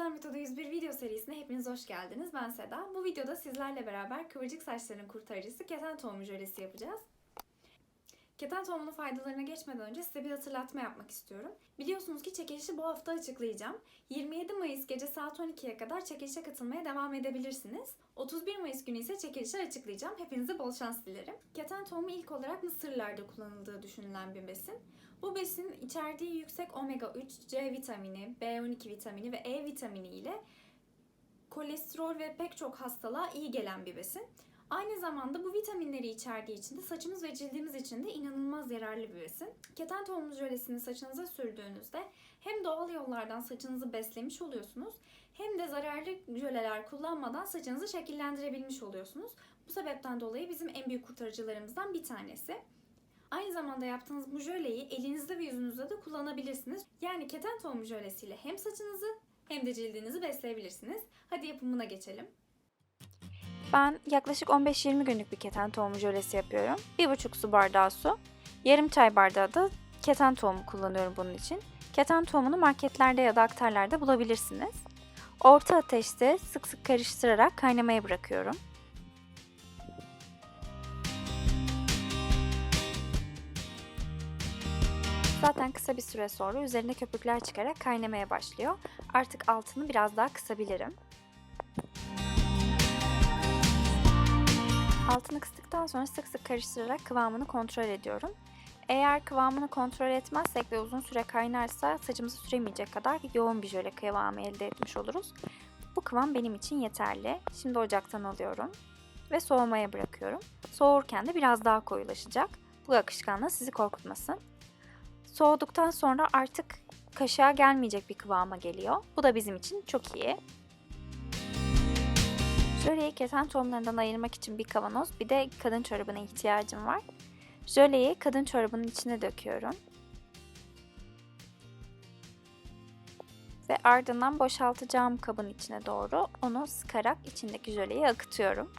Özel Metodu 101 video serisine hepiniz hoş geldiniz. Ben Seda. Bu videoda sizlerle beraber kıvırcık saçların kurtarıcısı keten tohumu jölesi yapacağız. Keten tohumunun faydalarına geçmeden önce size bir hatırlatma yapmak istiyorum. Biliyorsunuz ki çekilişi bu hafta açıklayacağım. 27 Mayıs gece saat 12'ye kadar çekilişe katılmaya devam edebilirsiniz. 31 Mayıs günü ise çekilişi açıklayacağım. Hepinize bol şans dilerim. Keten tohumu ilk olarak Mısırlarda kullanıldığı düşünülen bir besin. Bu besin içerdiği yüksek omega 3, C vitamini, B12 vitamini ve E vitamini ile kolesterol ve pek çok hastalığa iyi gelen bir besin. Aynı zamanda bu vitaminleri içerdiği için de saçımız ve cildimiz için de inanılmaz yararlı bir besin. Keten tohumu jölesini saçınıza sürdüğünüzde hem doğal yollardan saçınızı beslemiş oluyorsunuz hem de zararlı jöleler kullanmadan saçınızı şekillendirebilmiş oluyorsunuz. Bu sebepten dolayı bizim en büyük kurtarıcılarımızdan bir tanesi. Aynı zamanda yaptığınız bu jöleyi elinizde ve yüzünüzde de kullanabilirsiniz. Yani keten tohumu jölesiyle hem saçınızı hem de cildinizi besleyebilirsiniz. Hadi yapımına geçelim. Ben yaklaşık 15-20 günlük bir keten tohumu jölesi yapıyorum. 1,5 su bardağı su, yarım çay bardağı da keten tohumu kullanıyorum bunun için. Keten tohumunu marketlerde ya da aktarlarda bulabilirsiniz. Orta ateşte sık sık karıştırarak kaynamaya bırakıyorum. Zaten kısa bir süre sonra üzerine köpükler çıkarak kaynamaya başlıyor. Artık altını biraz daha kısabilirim. Altını kıstıktan sonra sık sık karıştırarak kıvamını kontrol ediyorum. Eğer kıvamını kontrol etmezsek ve uzun süre kaynarsa saçımızı süremeyecek kadar yoğun bir jöle kıvamı elde etmiş oluruz. Bu kıvam benim için yeterli. Şimdi ocaktan alıyorum ve soğumaya bırakıyorum. Soğurken de biraz daha koyulaşacak. Bu akışkanlığı sizi korkutmasın. Soğuduktan sonra artık kaşığa gelmeyecek bir kıvama geliyor. Bu da bizim için çok iyi. Jöleyi keten tohumlarından ayırmak için bir kavanoz, bir de kadın çorabına ihtiyacım var. Jöleyi kadın çorabının içine döküyorum. Ve ardından boşaltacağım kabın içine doğru onu sıkarak içindeki jöleyi akıtıyorum.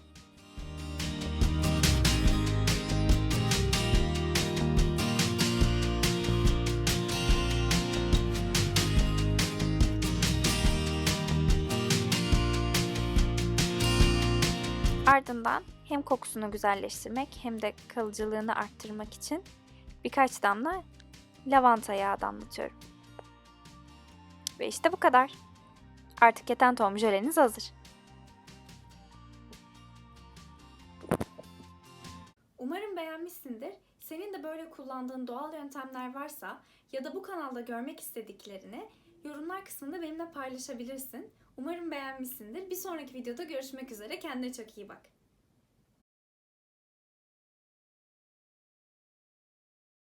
Ardından hem kokusunu güzelleştirmek hem de kalıcılığını arttırmak için birkaç damla lavanta yağı damlatıyorum. Ve işte bu kadar. Artık keten tohum jöleniz hazır. Umarım beğenmişsindir. Senin de böyle kullandığın doğal yöntemler varsa ya da bu kanalda görmek istediklerini yorumlar kısmında benimle paylaşabilirsin. Umarım beğenmişsindir. Bir sonraki videoda görüşmek üzere. Kendine çok iyi bak.